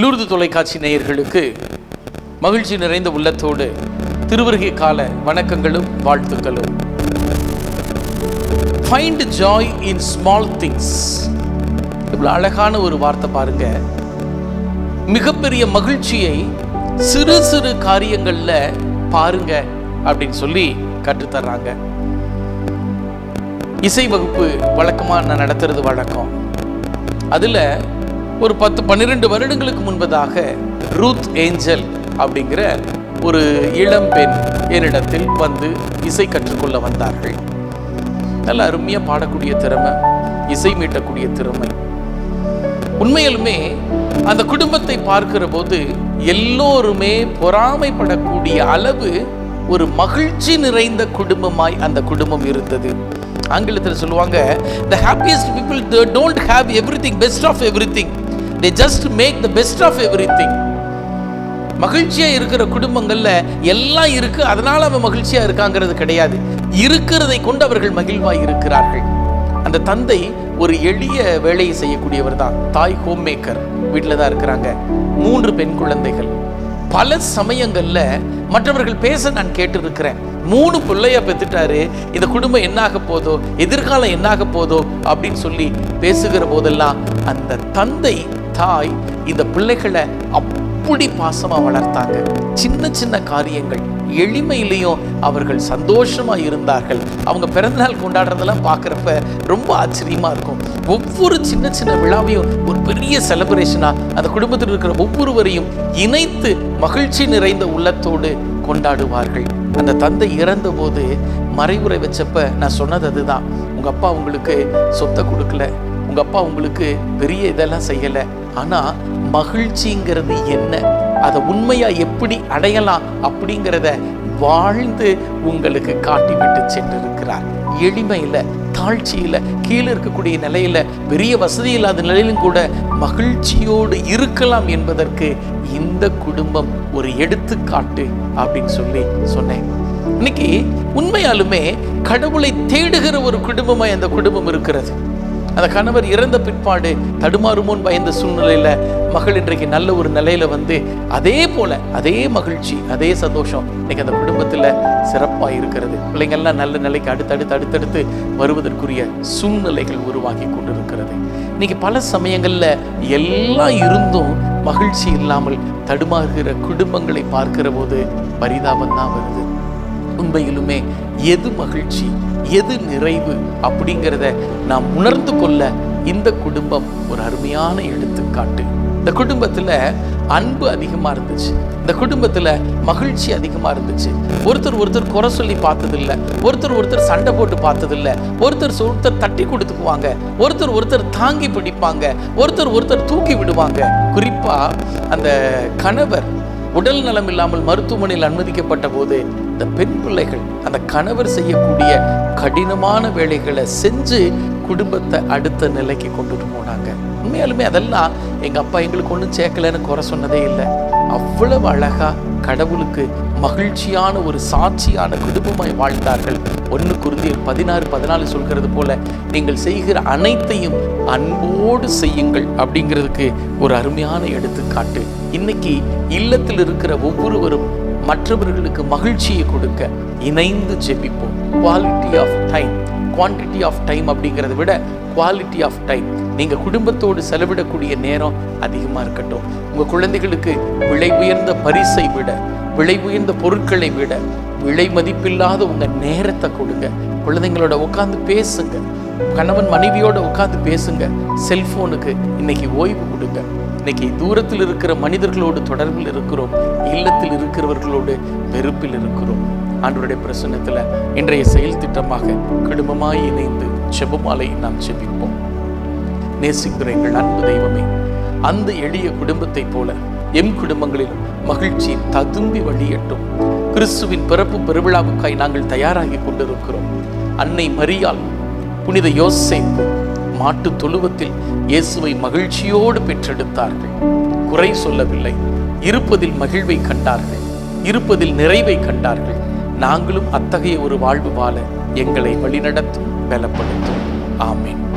Lourdes தொலைக்காட்சி நேயர்களுக்கு மகிழ்ச்சி நிறைந்த உள்ளத்தோடு திருவருகை கால வணக்கங்களும் வாழ்த்துக்களும். Find joy in small things இவ்வளோ அழகான ஒரு வார்த்தை பாருங்க. மிகப்பெரிய மகிழ்ச்சியை சிறு சிறு காரியங்கள்ல பாருங்க அப்படின்னு சொல்லி கற்றுத்தர்றாங்க. இசை வகுப்பு வழக்கமாக நான் நடத்துறது வழக்கம். அதில் ஒரு பத்து பன்னிரெண்டு வருடங்களுக்கு முன்பதாக ரூத் ஏஞ்சல் அப்படிங்கிற ஒரு இளம் பெண் என்னிடத்தில் வந்து இசை கற்றுக்கொள்ள வந்தார்கள். நல்ல அருமையாக பாடக்கூடிய திறமை இசை மீட்டக்கூடிய திறமை. உண்மையிலுமே அந்த குடும்பத்தை பார்க்கிற போது எல்லோருமே பொறாமைப்படக்கூடிய அளவு ஒரு மகிழ்ச்சி நிறைந்த குடும்பமாய் அந்த குடும்பம் இருந்தது. ஆங்கிலத்தில் சொல்லுவாங்க the happiest people don't have everything best of everything they just make the best of everything மகிழ்ச்சியாக இருக்கிற குடும்பங்களில் எல்லாம் இருக்கு அதனால் அவன் மகிழ்ச்சியாக இருக்காங்கிறது கிடையாது. இருக்கிறதை கொண்டு அவர்கள் மகிழ்வாய் இருக்கிறார்கள். அந்த தந்தை ஒரு எளிய வேலையை செய்யக்கூடியவர் தான். தாய் ஹோம் மேக்கர் வீட்டில் தான் இருக்கிறாங்க. மூன்று பெண் குழந்தைகள். பல சமயங்களில் மற்றவர்கள் பேச நான் கேட்டு இருக்கிறேன் மூணு பிள்ளைய பெற்றுட்டாரு இந்த குடும்பம் என்னாக போதோ எதிர்காலம் என்னாக போதோ அப்படின்னு சொல்லி பேசுகிற போதெல்லாம் அந்த தந்தை தாய் இந்த பிள்ளைகளை அப்படி பாசமா வளர்த்தாங்க. சின்ன சின்ன காரியங்கள் எளிமையிலையும் அவர்கள் சந்தோஷமா இருந்தார்கள். அவங்க பிறந்தநாள் கொண்டாடுறதெல்லாம் பார்க்குறப்ப ரொம்ப ஆச்சரியமா இருக்கும். ஒவ்வொரு சின்ன சின்ன விழாவையும் ஒரு பெரிய செலப்ரேஷனாக அந்த குடும்பத்தில் இருக்கிற ஒவ்வொருவரையும் இணைத்து மகிழ்ச்சி நிறைந்த உள்ளத்தோடு கொண்டாடுவார்கள். அந்த தந்தை இறந்த போது மறைவுரை வச்சப்ப நான் சொன்னது அதுதான். உங்க அப்பா உங்களுக்கு சொத்தை கொடுக்கல. உங்க அப்பா உங்களுக்கு பெரிய இதெல்லாம் செய்யல. ஆனா மகிழ்ச்சிங்கிறது என்ன? அதை உண்மையா எப்படி அடையலாம் அப்படிங்கிறத வாழ்ந்து உங்களுக்கு காட்டிவிட்டு சென்றிருக்கிறார். எளிமையில தாழ்ச்சியில கீழே இருக்கக்கூடிய நிலையில பெரிய வசதி இல்லாத நிலையிலும் கூட மகிழ்ச்சியோடு இருக்கலாம் என்பதற்கு இந்த குடும்பம் ஒரு எடுத்துக்காட்டு அப்படின்னு சொல்லி சொன்னேன். இன்னைக்கு உண்மையாலுமே கடவுளை தேடுகிற ஒரு குடும்பமாக அந்த குடும்பம் இருக்கிறது. அந்த கணவர் இறந்த பிற்பாடு தடுமாறுமோன் பயந்த சூழ்நிலையில மகள் இன்றைக்கு நல்ல ஒரு நிலையில வந்து அதே போல அதே மகிழ்ச்சி அதே சந்தோஷம் இன்னைக்கு அந்த குடும்பத்துல சிறப்பா இருக்கிறது. பிள்ளைங்கள்லாம் நல்ல நிலைக்கு அடுத்தடுத்து அடுத்தடுத்து வருவதற்குரிய சூழ்நிலைகள் உருவாகி கொண்டிருக்கிறது. இன்னைக்கு பல சமயங்கள்ல எல்லாம் இருந்தும் மகிழ்ச்சி இல்லாமல் தடுமாறுகிற குடும்பங்களை பார்க்கிற போது பரிதாபம் தான் வருது. உண்மையிலுமே எது மகிழ்ச்சி எது நிறைவு அப்படிங்கிறத நாம் உணர்ந்து கொள்ள இந்த குடும்பம் ஒரு அருமையான எடுத்துக்காட்டு. இந்த குடும்பத்துல அன்பு அதிகமா இருந்துச்சு. இந்த குடும்பத்துல மகிழ்ச்சி அதிகமா இருந்துச்சு. ஒருத்தர் ஒருத்தர் குறை சொல்லி பார்த்ததில்ல. ஒருத்தர் ஒருத்தர் சண்டை போட்டு பார்த்ததில்ல. ஒருத்தர் ஒருத்தர் தட்டி கொடுத்துக்குவாங்க. ஒருத்தர் ஒருத்தர் தாங்கி பிடிப்பாங்க. ஒருத்தர் ஒருத்தர் தூக்கி விடுவாங்க. குறிப்பா அந்த கணவர் உடல் நலம் இல்லாமல் மருத்துவமனையில் அனுமதிக்கப்பட்ட போது இந்த பெண் பிள்ளைகள் அந்த கணவர் செய்யக்கூடிய கடினமான வேலைகளை செஞ்சு குடும்பத்தை அடுத்த நிலைக்கு கொண்டுட்டு போனாங்க. உண்மையாலுமே அதெல்லாம் எங்கள் அப்பா எங்களுக்கு ஒன்றும் சேர்க்கலன்னு குறை சொன்னதே இல்லை. அவ்வளவு அழகாக கடவுளுக்கு மகிழ்ச்சியான ஒரு சாட்சியான குடும்பமாய் வாழ்ந்தார்கள். ஒன்று குருந்தியர் பதினாறு பதினாலு சொல்கிறது போல நீங்கள் செய்கிற அனைத்தையும் அன்போடு செய்யுங்கள் அப்படிங்கிறதுக்கு ஒரு அருமையான எடுத்துக்காட்டு. இன்னைக்கு இல்லத்தில் இருக்கிற ஒவ்வொருவரும் மற்றவர்களுக்கு மகிழ்ச்சியை கொடுக்க இணைந்து ஜெபிப்போம். Quality of time quantity of time அப்படிங்கிறத விட குவாலிட்டி ஆஃப் டைம் நீங்க குடும்பத்தோடு செலவிடக்கூடிய நேரம் அதிகமா இருக்கட்டும். உங்க குழந்தைகளுக்கு விலை உயர்ந்த பரிசை விட விலை உயர்ந்த பொருட்களை விட விலை மதிப்பில்லாத உங்க நேரத்தை கொடுங்க. குழந்தைங்களோட உட்காந்து பேசுங்க. கணவன் மனைவியோட உட்காந்து பேசுங்க. செல்ஃபோனுக்கு இன்னைக்கு ஓய்வு கொடுங்க. இன்னைக்கு தூரத்தில் இருக்கிற மனிதர்களோடு தொடர்பில் இருக்கிறோம் இல்லத்தில் இருக்கிறவர்களோடு வெறுப்பில் இருக்கிறோம். ஆண்டவருடைய பிரசன்னத்தில் இன்றைய செயல் திட்டமாக குடும்பமாய் இணைந்து செபமாலை நாம் செபிப்போம். நேசிக்கிற எங்கள் அன்பு தெய்வமே அந்த எளிய குடும்பத்தை போல எம் குடும்பங்களில் மகிழ்ச்சி ததும்பி வழியட்டும். கிறிஸ்துவின் பிறப்பு பெருவிழாவுக்காய் நாங்கள் தயாராகி கொண்டிருக்கிறோம். அன்னை மரியால் புனித யோசேப்பு மாட்டு தொழுவத்தில் இயேசுவை மகிழ்ச்சியோடு பெற்றெடுத்தார்கள். குறை சொல்லவில்லை. இருப்பதில் மகிழ்வை கண்டார்கள். இருப்பதில் நிறைவை கண்டார்கள். நாங்களும் அத்தகைய ஒரு வாழ்வு வாழ எங்களை வழிநடத்தும் பலப்படுத்தும். ஆமீன்.